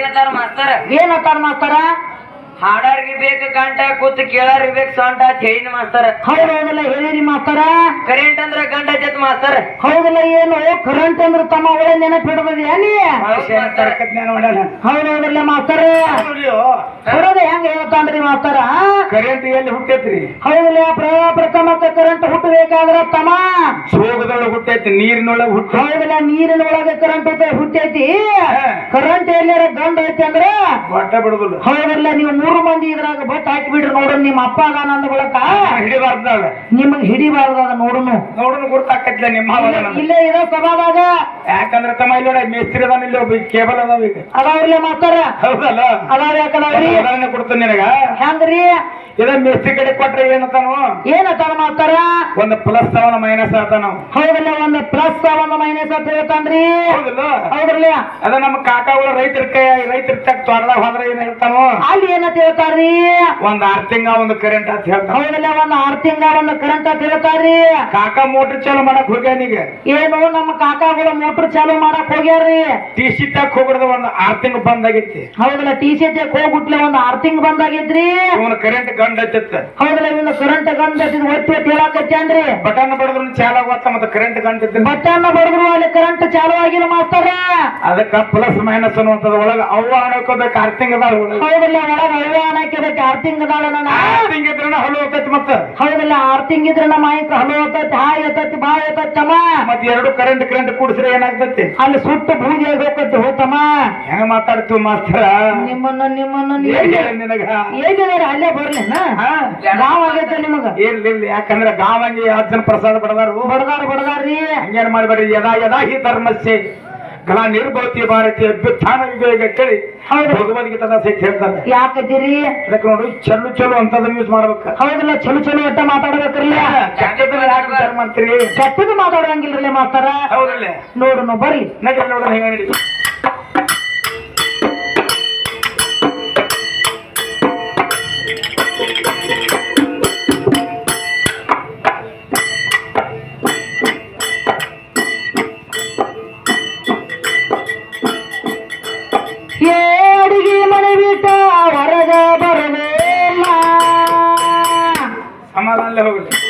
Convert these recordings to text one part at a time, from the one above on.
ಏನತ್ತಾರ ಮಾಸ್ತರ? ಹಾಡಾರ್ಗಿ ಬೇಕು ಗಂಟ ಕೂತ್ ಕೇಳಾರ್ಗಿ ಬೇಕು ಸೊಂಟ ಅಂತ ಹೇಳಿನ ಮಾಸ್ತರ. ಹೌದು ಹೌದಲ್ಲ ಹೇಳಿರಿ ಮಾಸ್ತರ. ಕರೆಂಟ್ ಅಂದ್ರ ಗಂಡ ಜತ್ ಮಾಸ್ತರ. ಹೌದಲ್ಲ ಏನು? ಕರೆಂಟ್ ಅಂದ್ರೆ ತಮ್ಮ ಒಳ್ಳೆ ನೆನಪು ಏನಿ ಹೌದಲ್ಲ ಮಾಸ್ತರ. ಹೇಳ್ತಾನ್ರಿ ಮಾಸ್ತರ ಕರೆಂಟ್ ಎಲ್ಲಿ ಹುಟ್ಟೈತ್ರಿ? ಹೌದಲ್ಲ ಪ್ರಥಮಕ್ಕೆ ಕರೆಂಟ್ ಹುಟ್ಟಬೇಕಾದ್ರ ತಮ? ಸೋಗದೊಳಗೆ ಹುಟ್ಟೈತಿ ನೀರಿನೊಳಗೆ ಹುಟ್ಟ. ಹೌದಲ್ಲ ನೀರಿನೊಳಗೆ ಕರೆಂಟ್ ಹುಟ್ಟೈತಿ. ಕರೆಂಟ್ ಎಲ್ಲಾರ ಗಂಡ ಐತಿ ಅಂದ್ರ? ಬಟ್ಟ ಬಿಡುದಿಲ್ಲ. ಹೌದಲ್ಲ ನೀವು ಮೂರು ಮಂದಿ ಇದ್ರಾಗ ಬಟ್ ಹಾಕಿ ಬಿಡ್ರಿ ನೋಡ್ರಿ ನಿಮ್ಮ ಅಪ್ಪ ಅದಾನಂದ ಬಳಕ. ಹಿಡಿಬಾರ್ದಾಗ ನಿಮಗ್ ಹಿಡಿಬಾರ್ದ ನೋಡುನು. ನೋಡುನು ನೋಡೋಣ ಗುರ್ತಾಕತ್ಲ ನಿಮ್ಮ ಇಲ್ಲೇ- ಇರೋ ಸಭಾದಾಗ ಯಾಕಂದ್ರೆ ತಮ್ಮ ಇಲ್ಲಿ ನೋಡಿ ಮೇಸ್ತ್ರಿ ಅದಾನ ಇಲ್ಲಿ ಒಬ್ಬ ಕೇಬಲ್ ಅದಾವ ಈಗ. ಅದಾವ್ರಿ ಮಾಸ್ತರ ಹೌದಲ್ಲ? ಅದಾವ ಯಾಕದಾವ್ರಿ ಉದಾಹರಣೆ ಕೊಡ್ತೀನಿ ನಿನಗ. ಹೆಂಗ್ರಿ ಇದ ಮೇಸ್ತ್ರಿ ಕಡೆ ಕೊಟ್ರೆ ಏನತಾನು? ಏನತಾನ ಮಾತಾರ? ಒಂದು ಪ್ಲಸ್ ಅವನ ಮೈನಸ್ ಆತಾನ ಹೌದಲ್ಲ ಒಂದ್ ಪ್ಲಸ್ ಅವನ ಮೈನಸ್ ಅಂತ ಹೇಳ್ತಾನ್ರಿ? ಹೌದಲ್ಲ? ಹೌದ್ರಲ್ಲ. ಅದ ನಮ್ಮ ಕಾಕಾಗಳು ರೈತರ ಕೈ ರೈತರ ತಕ್ಕ ತೋಟದಾಗ ಹೋದ್ರೆ ಏನ್ ಹೇಳ್ತಾನು? ಅಲ್ಲಿ ಏನಂತ ಹೇಳ್ತಾರ್ರಿ? ಒಂದ್ ಆರ್ ತಿಂಗ ಒಂದು ಕರೆಂಟ್ ಅಂತ ಹೇಳ್ತಾನ. ಹೌದಲ್ಲ ಒಂದ್ ಆರ್ ತಿಂಗ ಒಂದ್ ಕರೆಂಟ್ ಅಂತ ಹೇಳ್ತಾರ್ರಿ? ಕಾಕಾ ಮೋಟರ್ ಚಾಲು ಮಾಡಕ್ ಹೋಗ್ಯಾನೀಗ ಏನು ನಮ್ಮ ಕಾಕಾಗಳು ಮೋಟರ್ ಚಾಲು ಮಾಡಕ್ ಹೋಗ್ಯಾರ್ರಿ? ಟಿ ಸಿ ತಕ್ ಹೋಗ್ಬಿಡದ ಒಂದ್ ಆರ್ ತಿಂಗ್ ಬಂದ್ ಆಗೈತಿ ಹೌದಲ್ಲ ಟಿ ಸಿ ಹೋಗ್ಬಿಟ್ಲೆ ಒಂದ್ ಆರ್ ತಿಂಗ್ ಬಂದಾಗಿದ್ರಿ ಇವನ್ ಕರೆಂಟ್ ಗಂಡ ಹಚ್ಚತ್ತ. ಹೌದಲ್ಲ ಇವನ್ ಕರೆಂಟ್ ಗಂಡ ಒತ್ತಿ ಒತ್ತಿ ಹೇಳಾಕತ್ತೇನ್ರಿ ಬಟನ್ ಬಡದ್ರು ಚಾಲು ಆಗತ್ತ ಮತ್ತೆ ಕರೆಂಟ್ ಗಂಡ ಇದ್ದ ಬಟನ್ ಬಡದ್ರು ಅಲ್ಲಿ ಕರೆಂಟ್ ಚಾಲು ಆಗಿಲ್ಲ ಮಾಸ್ತರ ಅದಕ್ಕ ಪ್ಲಸ್ ಮೈನಸ್ ಅನ್ನುವಂಥದ್ದು ಒಳಗ ಅವ್ವ ಅನ್ಕೋಬೇಕು ಆರ್ ತಿಂಗ್ ಅದಾಳ ಒಳಗ. ಹೌದಲ್ಲ ಒಳಗ ಅವ್ವ ಅನ್ನಕ್ಕೆ ಆರ್ ತಿಂಗ್ ನನ್ನ. ಆರ್ ತಿಂಗ್ ಇದ್ರನ ಹಲು ಹೋಗ್ತೈತಿ ಮತ್ತ. ಹೌದಲ್ಲ ಆರ್ ತಿಂಗ್ ಇದ್ರೆ ನಮ್ಮ ಮಾಯಕ ಹಲೋ ಹತ್ತೈತಿ ಹಾಯ್ ಬಾಯ್ ಮತ್ತೆ ಎರಡು ಕರೆಂಟ್ ಕರೆಂಟ್ ಕೂಡಿಸ್ರೆ ಏನಾಗ್ತೈತಿ ಅಲ್ಲಿ ಸುಟ್ಟು ಬೂದಿ ಹೋಗತ್ತೆ ಹೋತಮ್ಮ. ಹೆಂಗ ಮಾತಾಡ್ತೀವಿ ಮಾಸ್ತರ? ನಿಮ್ಮನ್ನ ನಿಮ್ಮನ್ನ ಏನ್ ಹೇಳಿ ನಿನಗ? ಹೇಗಿದಾರೆ ಅಲ್ಲೇ ಬರ್ಲಿ? ನಾವ್ ಆಗೈತೆ ನಿಮಗ. ಇರ್ಲಿಲ್ಲ ಇರ್ಲಿ. ಯಾಕಂದ್ರೆ ಗಾವಂಗಿ ಅರ್ಜುನ ಪ್ರಸಾದ ಬಡದಾರು. ಬಡದಾರ ಬಡದಾರ್ರಿ. ಹಂಗೇನ್ ಮಾಡ್ಬೇಡಿ ಯದಾ ಯದಾ ಹಿ ಧರ್ಮಸ್ಸೆ ಕಲಾ ನಿರ್ಭವತಿ ಭಾರತೀಯ ಅಭ್ಯುತ್ಥಾನ ವಿವೇಕ ಕೇಳಿ. ಭಗವದ್ಗೀತದ ಸಹಿತ ಹೇಳ್ತಾರೆ. ಯಾಕದಿರಿ ಅದಕ್ಕೆ ನೋಡಿ ಚಲು ಚಲು ಅಂತದನ್ನ ಯೂಸ್ ಮಾಡ್ಬೇಕು. ಹೌದಲ್ಲ ಚಲೋ ಚಲೋ ಅಂತ ಕೆಟ್ಟದನ್ನ ಯಾಕೆ ಮಾಡ್ತೀರಿ? ಕೆಟ್ಟದು ಮಾತಾಡಂಗಿಲ್ರಲ್ಲ ಮಾಸ್ತಾರ? ಹೌದಲ್ಲ ನೋಡುನು ಬರ್ರಿ. ನಡಿ ನೋಡೋಣ ಹೆಂಗ ನಡಿ ಸಮಾಧಾನಲ್ಲೇ ಹೋಗ್ಲಿ.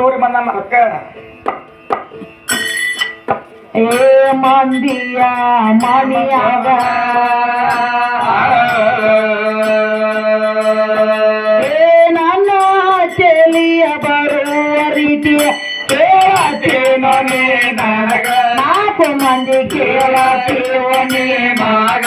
ಊರಿಗೆ ಬಂದ ಅದಕ್ಕ ಏ ಮಂದಿಯ ಮಣಿಯಾಗ ನನ್ನ ಚೆಲಿಯ ಬರುವ ರೀತಿ. ನಾಲ್ಕು ಮಂದಿ ಕೇಳತ್ತೀವ ನೀ ಮಗ.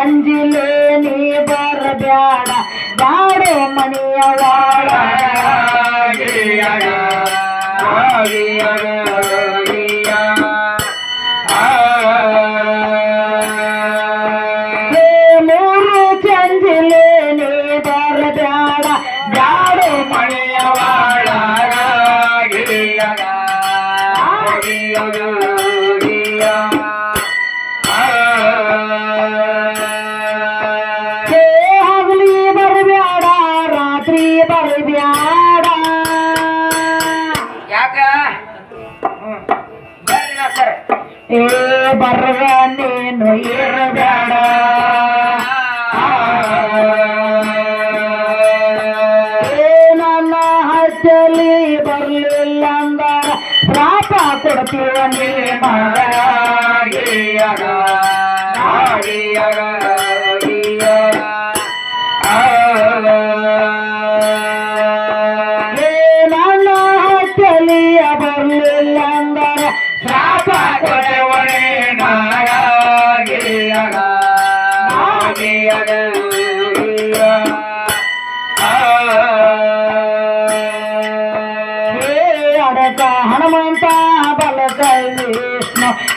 ಅಂಜಿಲೆ ನೀ ಬರಬ್ಯಾಡ ಬ್ಯಾಡೋ ಮನೆಯ ಮೂರು ಚಂಜಿಲೆ ನೀ ಬರಬ್ಯಾಡ ಬ್ಯಾಡೋ ಮನೆಯ ವಾಳ ಯಾಕ? ಏ ಬರ್ರ ನೀನು ಇರಬೇಡ. ನನ್ನ ಹಚ್ಚಲಿ ಬರ್ಲಿಲ್ಲ ಅಂದರ ಶಾಪ ಕೊಡ್ತೀವ ನೀ ಮಗ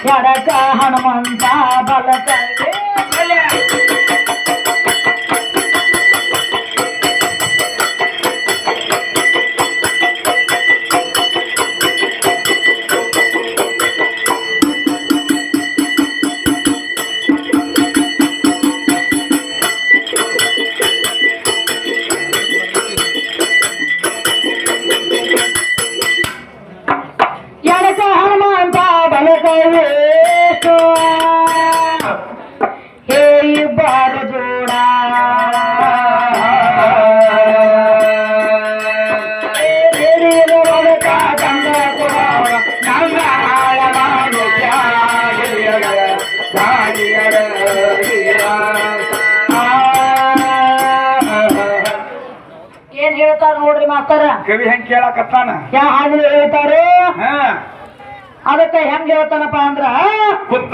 వడక హనుమంత బలక ಮಾಸ್ತರ ಕವಿ ಹೆಂಗ್ ಕೇಳಕತ್ತಾನ? ಯಾ ಹಾಡು ಹೇಳ್ತಾರೋ? ಹಾ. ಅದಕ್ಕೆ ಹೆಂಗ್ ಹೇಳ್ತಾನಪ್ಪ ಅಂದ್ರ ಕುತ್ತ